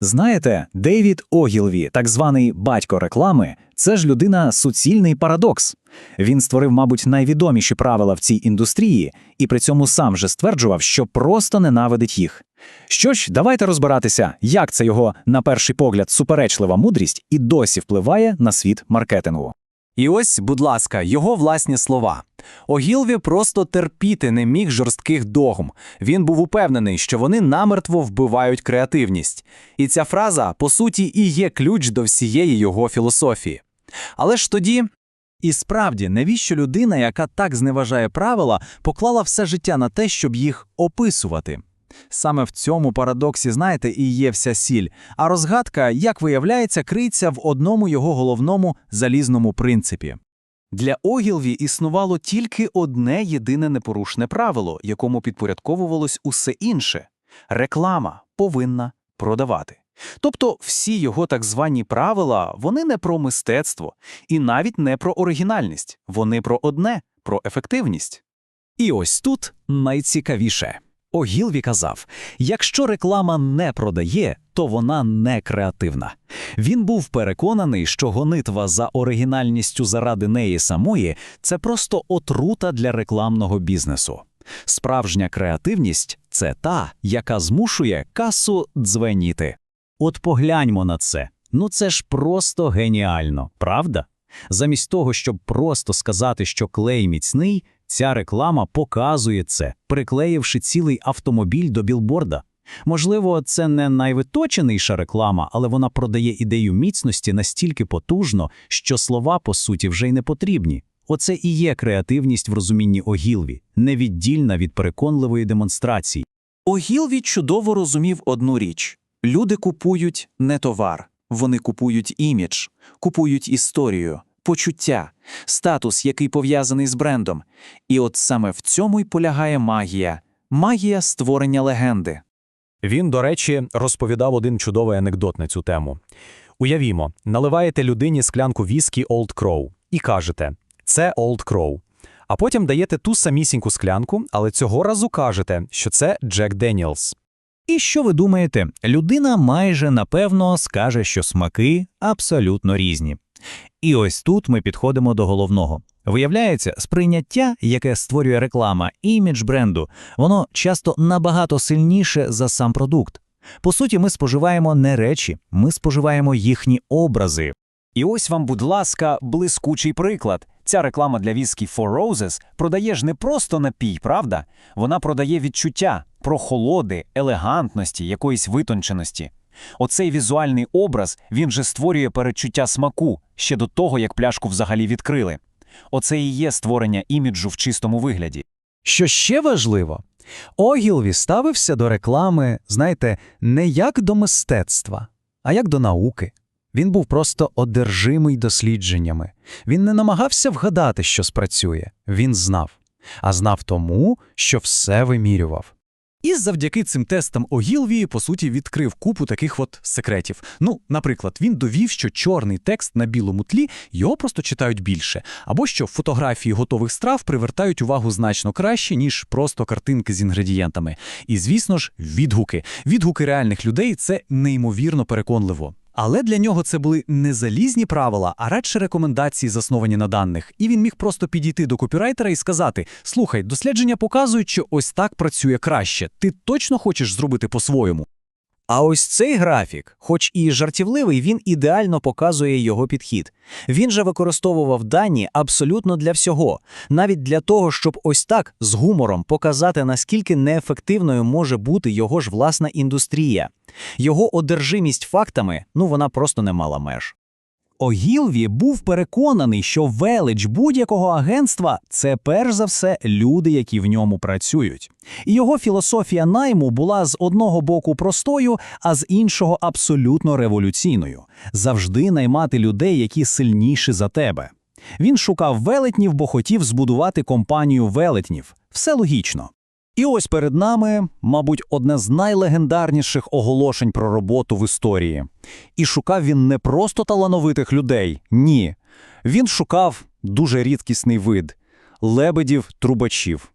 Знаєте, Дейвід Огілві, так званий батько реклами, це ж людина суцільний парадокс. Він створив, мабуть, найвідоміші правила в цій індустрії і при цьому сам же стверджував, що просто ненавидить їх. Що ж, давайте розбиратися, як це його, на перший погляд, суперечлива мудрість і досі впливає на світ маркетингу. І ось, будь ласка, його власні слова. Огілві просто терпіти не міг жорстких догм. Він був упевнений, що вони намертво вбивають креативність. І ця фраза, по суті, і є ключ до всієї його філософії. Але ж тоді. І справді, навіщо людина, яка так зневажає правила, поклала все життя на те, щоб їх описувати? Саме в цьому парадоксі, знаєте, і є вся сіль. А розгадка, як виявляється, криється в одному його головному залізному принципі. Для Огілві існувало тільки одне єдине непорушне правило, якому підпорядковувалось усе інше реклама повинна продавати. Тобто всі його так звані правила вони не про мистецтво і навіть не про оригінальність, вони про одне про ефективність. І ось тут найцікавіше. Огілві казав: якщо реклама не продає, то вона не креативна. Він був переконаний, що гонитва за оригінальністю заради неї самої це просто отрута для рекламного бізнесу. Справжня креативність це та, яка змушує касу дзвеніти. От погляньмо на це. Ну це ж просто геніально, правда? Замість того, щоб просто сказати, що клей міцний, ця реклама показує це, приклеївши цілий автомобіль до білборда. Можливо, це не найвиточеніша реклама, але вона продає ідею міцності настільки потужно, що слова, по суті, вже й не потрібні. Оце і є креативність в розумінні Огілві, невіддільна від переконливої демонстрації. Огілві чудово розумів одну річ: люди купують не товар, вони купують імідж, купують історію, почуття, статус, який пов'язаний з брендом. І от саме в цьому й полягає магія магія створення легенди. Він, до речі, розповідав один чудовий анекдот на цю тему. Уявімо, наливаєте людині склянку віскі Old Crow і кажете «це Old Crow». А потім даєте ту самісіньку склянку, але цього разу кажете, що це Джек Деніелс. І що ви думаєте, людина майже напевно скаже, що смаки абсолютно різні. І ось тут ми підходимо до головного. Виявляється, сприйняття, яке створює реклама, імідж бренду, воно часто набагато сильніше за сам продукт. По суті, ми споживаємо не речі, ми споживаємо їхні образи. І ось вам, будь ласка, блискучий приклад. Ця реклама для віскі Four Roses продає ж не просто напій, правда? Вона продає відчуття про холоди, елегантності, якоїсь витонченості. Оцей візуальний образ він же створює передчуття смаку ще до того, як пляшку взагалі відкрили. Оце і є створення іміджу в чистому вигляді. Що ще важливо, Огілві ставився до реклами, знаєте, не як до мистецтва, а як до науки. Він був просто одержимий дослідженнями. Він не намагався вгадати, що спрацює. Він знав. А знав тому, що все вимірював. І завдяки цим тестам Огілві, по суті, відкрив купу таких от секретів. Ну, наприклад, він довів, що чорний текст на білому тлі його просто читають більше, або що фотографії готових страв привертають увагу значно краще, ніж просто картинки з інгредієнтами. І, звісно ж, відгуки. Відгуки реальних людей це неймовірно переконливо. Але для нього це були не залізні правила, а радше рекомендації, засновані на даних. І він міг просто підійти до копірайтера і сказати: Слухай, дослідження показують, що ось так працює краще. Ти точно хочеш зробити по-своєму. А ось цей графік, хоч і жартівливий, він ідеально показує його підхід. Він же використовував дані абсолютно для всього, навіть для того, щоб ось так з гумором показати, наскільки неефективною може бути його ж власна індустрія. Його одержимість фактами, ну вона просто не мала меж. Огілві був переконаний, що велич будь-якого агентства це перш за все люди, які в ньому працюють. І його філософія найму була з одного боку простою, а з іншого абсолютно революційною завжди наймати людей, які сильніші за тебе. Він шукав велетнів, бо хотів збудувати компанію велетнів. Все логічно. І ось перед нами, мабуть, одне з найлегендарніших оголошень про роботу в історії. І шукав він не просто талановитих людей, ні. Він шукав дуже рідкісний вид лебедів-трубачів.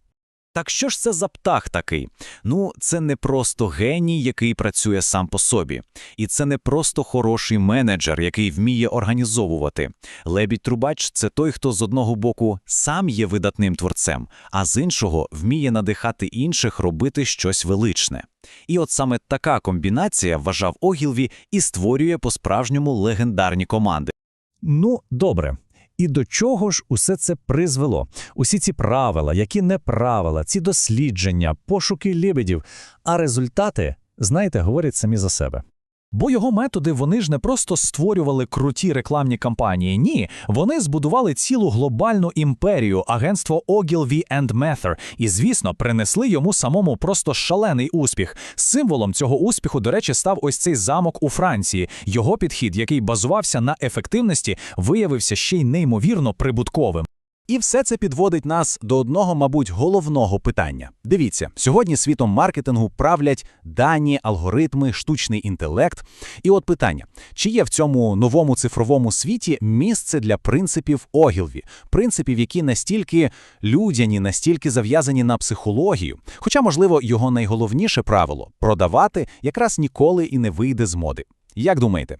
Так що ж це за птах такий? Ну, це не просто геній, який працює сам по собі. І це не просто хороший менеджер, який вміє організовувати. Лебідь-трубач – це той, хто з одного боку сам є видатним творцем, а з іншого вміє надихати інших робити щось величне. І от саме така комбінація, вважав Огілві, і створює по-справжньому легендарні команди. Ну, добре. І до чого ж усе це призвело? Усі ці правила, які не правила, ці дослідження, пошуки лібедів, а результати, знаєте, говорять самі за себе. Бо його методи вони ж не просто створювали круті рекламні кампанії. Ні, вони збудували цілу глобальну імперію, агентство Ogilvy Mather, і, звісно, принесли йому самому просто шалений успіх. Символом цього успіху, до речі, став ось цей замок у Франції. Його підхід, який базувався на ефективності, виявився ще й неймовірно прибутковим. І все це підводить нас до одного, мабуть, головного питання. Дивіться, сьогодні світом маркетингу правлять дані, алгоритми, штучний інтелект. І от питання: чи є в цьому новому цифровому світі місце для принципів Огілві, принципів, які настільки людяні, настільки зав'язані на психологію? Хоча, можливо, його найголовніше правило продавати якраз ніколи і не вийде з моди. Як думаєте?